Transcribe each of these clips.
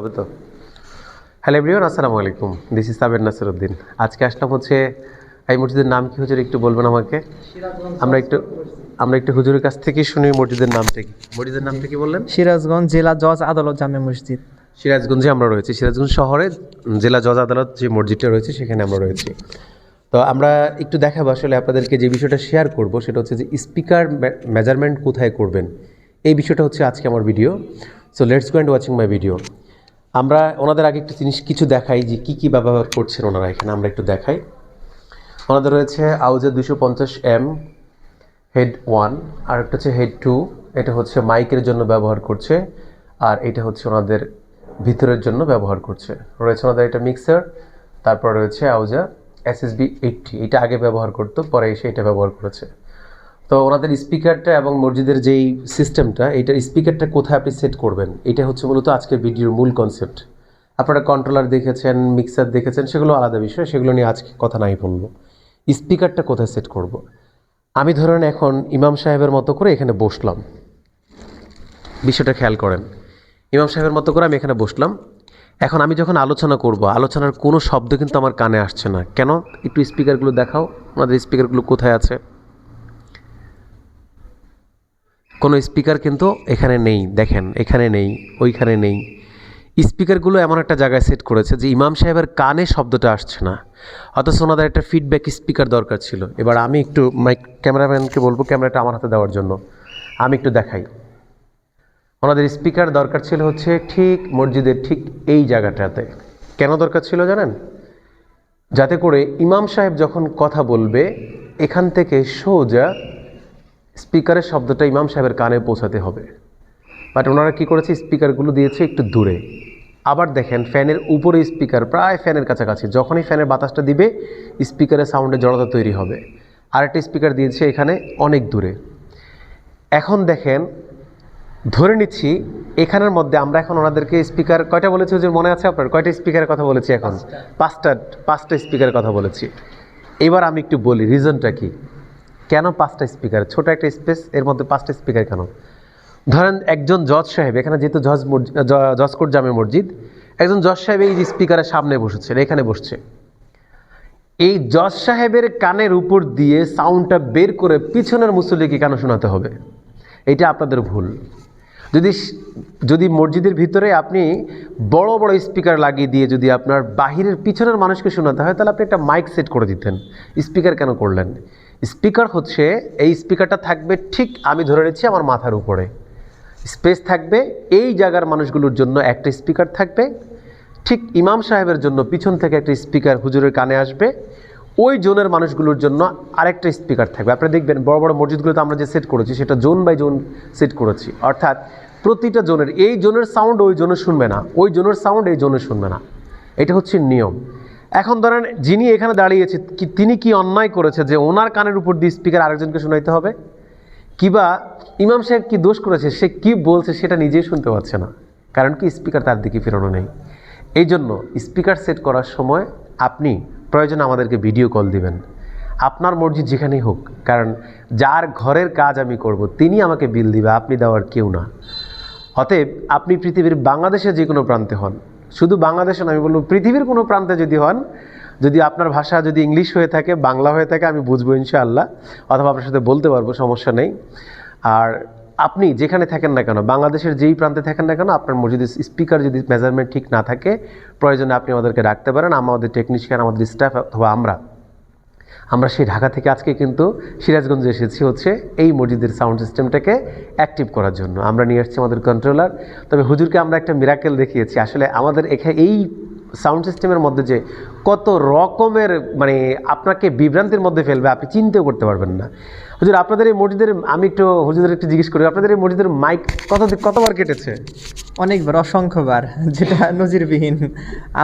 হবে তো? Hello everyone আসসালামু আলাইকুম। দিস ইজ সাবের নাসিরউদ্দিন আজকে আসলাম হচ্ছে এই মসজিদের নাম কি হুজুর একটু বলবেন আমাকে? আমরা একটু আমরা একটু হুজুরের কাছ থেকে শুনি মসজিদের নামটা কি মসজিদের নামটা কি বললেন? সিরাজগঞ্জ জেলা জজ আদালত জামে মসজিদ। সিরাজগঞ্জে আমরা রয়েছি। সিরাজগঞ্জ শহরে জেলা জজ আদালত যে মসজিদটা রয়েছে সেখানে আমরা রয়েছি। তো আমরা একটু দেখাবো আসলে আপনাদেরকে যে বিষয়টা শেয়ার করব সেটা হচ্ছে যে স্পিকার মেজারমেন্ট কোথায় করবেন। এই বিষয়টা হচ্ছে আজকে আমার video so let's go and watching my video আমরা ওনাদের আগে একটু জিনিস কিছু দেখাই যে কী কী ব্যবহার করছেন ওনারা এখানে, আমরা একটু দেখাই। ওনাদের রয়েছে আউজে দুশো পঞ্চাশ এম, হেড ওয়ান, আর একটা হচ্ছে হেড টু। এটা হচ্ছে মাইকের জন্য ব্যবহার করছে, আর এটা হচ্ছে ওনাদের ভিতরের জন্য ব্যবহার করছে। রয়েছে ওনাদের এটা মিক্সার, তারপর রয়েছে আউজা এসএসবি এইটটি। এটা আগে ব্যবহার করতো, পরে এসে এটা ব্যবহার করেছে। তো ওনাদের স্পিকারটা এবং মসজিদের যেই সিস্টেমটা এইটার স্পিকারটা কোথায় আপনি সেট করবেন? এটা হচ্ছে মূলত আজকের ভিডিওর মূল কনসেপ্ট আপনারা কন্ট্রোলার দেখেছেন মিক্সার দেখেছেন, সেগুলো আলাদা বিষয়, সেগুলো নিয়ে আজকে কথা নাই বলব। স্পিকারটা কোথায় সেট করব। আমি ধরেন এখন ইমাম সাহেবের মতো করে এখানে বসলাম। বিষয়টা খেয়াল করেন। ইমাম সাহেবের মতো করে আমি এখানে বসলাম। এখন আমি যখন আলোচনা করব, আলোচনার কোনো শব্দ কিন্তু আমার কানে আসছে না। কেন? একটু স্পিকারগুলো দেখাও। আমাদের স্পিকারগুলো কোথায় আছে? কোনো স্পিকার কিন্তু এখানে নেই, দেখেন, এখানে নেই, ওইখানে নেই। স্পিকারগুলো এমন একটা জায়গায় সেট করেছে যে ইমাম সাহেবের কানে শব্দটা আসছে না। অথচ ওনাদের একটা ফিডব্যাক স্পিকার দরকার ছিল। এবার আমি একটু মাইক ক্যামেরাম্যানকে বলব ক্যামেরাটা আমার হাতে দেওয়ার জন্য। আমি একটু দেখাই। ওনাদের স্পিকার দরকার ছিল হচ্ছে ঠিক মসজিদের ঠিক এই জায়গাটাতে। কেন দরকার ছিল জানেন? যাতে করে ইমাম সাহেব যখন কথা বলবে, এখান থেকে সোজা স্পিকারের শব্দটা ইমাম সাহেবের কানে পৌঁছাতে হবে। বাট ওনারা কী করেছে? স্পিকারগুলো দিয়েছে একটু দূরে। আবার দেখেন ফ্যানের উপরে স্পিকার প্রায় ফ্যানের কাছাকাছি। যখনই ফ্যানের বাতাসটা দিবে স্পিকারের সাউন্ডে জড়তা তৈরি হবে। আরেকটা স্পিকার দিয়েছে এখানে অনেক দূরে। এখন দেখেন ধরে নিচ্ছি এখানের মধ্যে আমরা এখন ওনাদেরকে স্পিকার কয়টা বলেছি যে মনে আছে আপনার? কয়টা স্পিকারের কথা বলেছি এখন? পাঁচটা পাঁচটা স্পিকারের কথা বলেছি। এবার আমি একটু বলি রিজনটা কি? কেন পাঁচটা স্পিকার? ছোট একটা স্পেস এর মধ্যে পাঁচটা স্পিকার কেন? ধরেন একজন জজ সাহেব, এখানে যেহেতু জজ জজকোট জামে মসজিদ, একজন জজ সাহেব এই যে স্পিকারের সামনে বসেছেন, এখানে বসছে। এই জজ সাহেবের কানের উপর দিয়ে সাউন্ডটা বের করে পিছনের মুসল্লিকে কেন শোনাতে হবে? এটা আপনাদের ভুল। যদি যদি মসজিদের ভিতরে আপনি বড় বড় স্পিকার লাগিয়ে দিয়ে যদি আপনার বাহিরের পিছনের মানুষকে শোনাতে হয়, তাহলে আপনি একটা মাইক সেট করে দিতেন। স্পিকার কেন করলেন? স্পিকার হচ্ছে, এই স্পিকারটা থাকবে ঠিক আমি ধরে নিচ্ছি আমার মাথার উপরে। স্পেস থাকবে, এই জায়গার মানুষগুলোর জন্য একটা স্পিকার থাকবে। ঠিক ইমাম সাহেবের জন্য পিছন থেকে একটা স্পিকার হুজুরের কানে আসবে। ওই জোনের মানুষগুলোর জন্য আরেকটা স্পিকার থাকবে। আপনারা দেখবেন বড় বড় মসজিদগুলোতে আমরা যে সেট করেছি, সেটা জোন বাই জোন সেট করেছি। অর্থাৎ প্রতিটা জোনের, এই জোনের সাউন্ড ওই জোনে শুনবে না। ওই জোনের সাউন্ড এই জোনে শুনবে না। এটা হচ্ছে নিয়ম। এখন ধরেন যিনি এখানে দাঁড়িয়েছে, কি তিনি কি অন্যায় করেছে যে ওনার কানের উপর দিয়ে স্পিকার আরেকজনকে শোনাইতে হবে? কিবা ইমাম সাহেব কি দোষ করেছে? সে কি বলছে সেটা নিজেই শুনতে পাচ্ছে না। কারণ কি স্পিকার তার দিকে ফেরানো নেই। এই জন্য স্পিকার সেট করার সময় আপনি প্রয়োজন আমাদেরকে ভিডিও কল দিবেন। আপনার মসজিদ যেখানেই হোক। কারণ যার ঘরের কাজ আমি করব, তিনি আমাকে বিল দিবে, আপনি দেওয়ার কেউ না। অতএব আপনি পৃথিবীর বাংলাদেশে যে কোনো প্রান্তে হন। শুধু বাংলাদেশে না, আমি বলব পৃথিবীর কোনো প্রান্তে যদি হন, যদি আপনার ভাষা যদি ইংলিশ হয়ে থাকে, বাংলা হয়ে থাকে, আমি বুঝব ইনশাআল্লাহ। অথবা আপনার সাথে বলতে পারব, সমস্যা নেই। আর আপনি যেখানে থাকেন না কেন, বাংলাদেশের যেই প্রান্তে থাকেন না কেন, আপনার মসজিদের স্পিকার যদি মেজারমেন্ট ঠিক না থাকে, প্রয়োজনে আপনি আমাদেরকে রাখতে পারেন। আমাদের টেকনিশিয়ান আমাদের স্টাফ অথবা আমরা। আমরা সেই ঢাকা থেকে আজকে কিন্তু সিরাজগঞ্জে এসেছি হচ্ছে এই মসজিদের সাউন্ড সিস্টেমটাকে অ্যাক্টিভ করার জন্য। আমরা নিয়ে আসছি আমাদের কন্ট্রোলার তবে হুজুরকে আমরা একটা মিরাকেল দেখিয়েছি। আসলে আমাদের এখানে এই সাউন্ড সিস্টেমের মধ্যে যে কত রকমের মানে আপনাকে বিভ্রান্তির মধ্যে ফেলবে, আপনি চিন্তাও করতে পারবেন না। হুজুর, আপনাদের এই মসজিদের, আমি একটু হুজুরের একটু জিজ্ঞেস করি, আপনাদের এই মসজিদের মাইক কত কতবার কেটেছে? অনেকবার, অসংখ্যবার, যেটা নজিরবিহীন।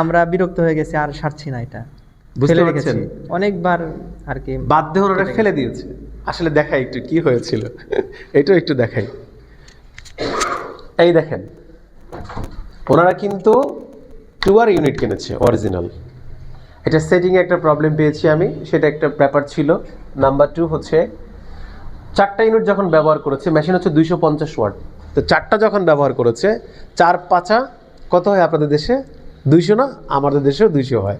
আমরা বিরক্ত হয়ে গেছি, আর সারছি না এটা। বুঝতে পারছেন? অনেকবার আর কি বাধ্য ওরা ফেলে দিয়েছে। আসলে দেখাই একটু কি হয়েছিল। এটাও একটু দেখাই। এই দেখেন ওনারা কিন্তু টুয়ার ইউনিট কিনেছে অরিজিনাল এটা সেটিংয়ে একটা প্রবলেম পেয়েছি আমি সেটা একটা ব্যাপার ছিল। নাম্বার টু হচ্ছে চারটা ইউনিট যখন ব্যবহার করেছে মেশিন হচ্ছে দুইশো পঞ্চাশ ওয়াট তো চারটা যখন ব্যবহার করেছে চার পাঁচা কত হয় আপনাদের দেশে? দুইশো না? আমাদের দেশেও দুইশো হয়।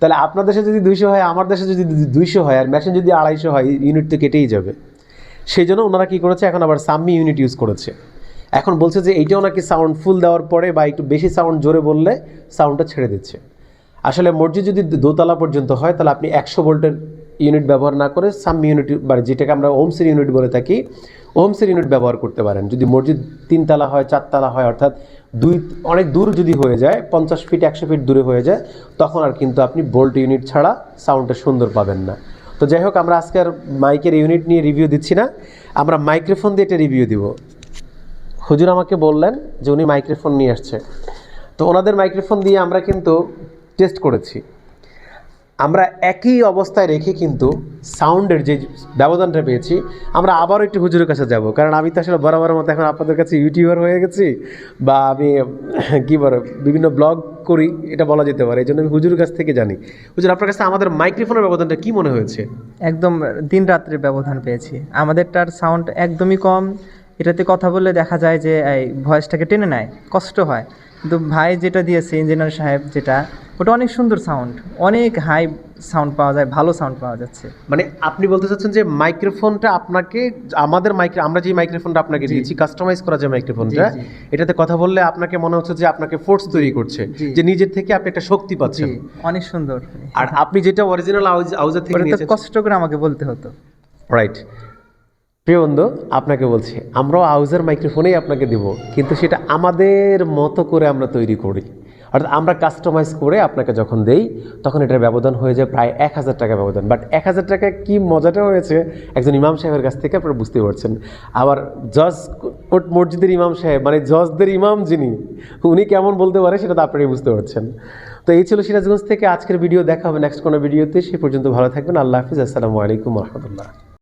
তাহলে আপনার দেশে যদি দুইশো হয়, আমার দেশে যদি দুইশো হয়, আর মেশিন যদি আড়াইশো হয় ইউনিট তো কেটেই যাবে। সেই জন্য ওনারা কী করেছে? এখন আবার সাম্মি ইউনিট ইউজ করেছে। এখন বলছে যে, এইটাও নাকি সাউন্ড ফুল দেওয়ার পরে বা একটু বেশি সাউন্ড জোরে বললে সাউন্ডটা ছেড়ে দিচ্ছে। আসলে মসজিদ যদি দোতলা পর্যন্ত হয়, তাহলে আপনি একশো ভোল্টের ইউনিট ব্যবহার না করে সাম্মি ইউনিট মানে যেটাকে আমরা ওমসের ইউনিট বলে থাকি ওমসের ইউনিট ব্যবহার করতে পারেন। যদি মসজিদ তিনতলা হয়, চারতলা হয়, অর্থাৎ দুই, অনেক দূর যদি হয়ে যায়, পঞ্চাশ ফিট একশো ফিট দূরে হয়ে যায়, তখন আর কিন্তু আপনি বোল্ট ইউনিট ছাড়া সাউন্ডটা সুন্দর পাবেন না। তো যাই হোক, আমরা আজকে আর মাইকের ইউনিট নিয়ে রিভিউ দিচ্ছি না। আমরা মাইক্রোফোন দিয়ে এটা রিভিউ দিব। হুজুর আমাকে বললেন যে উনি মাইক্রোফোন নিয়ে আসছে। তো ওনাদের মাইক্রোফোন দিয়ে আমরা কিন্তু টেস্ট করেছি। আমরা একই অবস্থায় রেখে কিন্তু সাউন্ডের যে ব্যবধানটা পেয়েছি, আমরা আবারও একটু হুজুরের কাছে যাব। কারণ আমি তো আসলে বরাবর মতো এখন আপনাদের কাছে ইউটিউবার হয়ে গেছি বা আমি, কী বলে, বিভিন্ন ব্লগ করি, এটা বলা যেতে পারে। এই জন্য আমি হুজুরের কাছ থেকে জানি। হুজুর, আপনার কাছে আমাদের মাইক্রোফোনের ব্যবধানটা কী মনে হয়েছে? একদম দিন রাত্রের ব্যবধান পেয়েছি। আমাদেরটার সাউন্ড একদমই কম। এটাতে কথা বললে দেখা যায় যে, এই ভয়েসটাকে টেনে নেয়, কষ্ট হয়। কিন্তু ভাই যেটা দিয়েছে ইঞ্জিনিয়ার সাহেব যেটা ওটা অনেক সুন্দর সাউন্ড অনেক হাই সাউন্ড পাওয়া যায় ভালো সাউন্ড পাওয়া যাচ্ছে। মানে আপনি বলতে চাচ্ছেন যে মাইক্রোফোনটা আপনাকে আমাদের মাইক্রো আমরা যে মাইক্রোফোনটা আপনাকে দিয়েছি কাস্টমাইজ করা যে মাইক্রোফোনটা। এটাতে কথা বললে আপনাকে মনে হচ্ছে যে আপনাকে ফোর্স তৈরি করছে যে নিজের থেকে আপনি একটা শক্তি পাচ্ছেন। অনেক সুন্দর। আর আপনি যেটা অরিজিনাল আউজার থেকে কষ্ট করে আমাকে বলতে হতো। রাইট প্রিয় বন্ধু, আপনাকে বলছি, আমরাও আউজার মাইক্রোফোনেই আপনাকে দিব, কিন্তু সেটা আমাদের মতো করে আমরা তৈরি করি। অর্থাৎ আমরা কাস্টমাইজ করে আপনাকে যখন দেই, তখন এটার ব্যবধান হয়ে যায় প্রায় এক হাজার টাকা ব্যবধান। বাট এক হাজার টাকায় কী মজাটা হয়েছে, একজন ইমাম সাহেবের কাছ থেকে আপনারা বুঝতে পারছেন। আবার জজ কোর্ট মসজিদের ইমাম সাহেব মানে জজদের ইমাম যিনি, উনি কেমন বলতে পারে সেটা তো আপনারাই বুঝতে পারছেন। তো এই ছিল সিরাজগঞ্জ থেকে আজকের ভিডিও, দেখা হবে নেক্সট কোনো ভিডিওতে, সে পর্যন্ত ভালো থাকবেন, আল্লাহ হাফিজ, আসসালামু আলাইকুম রহমতুল্লাহ।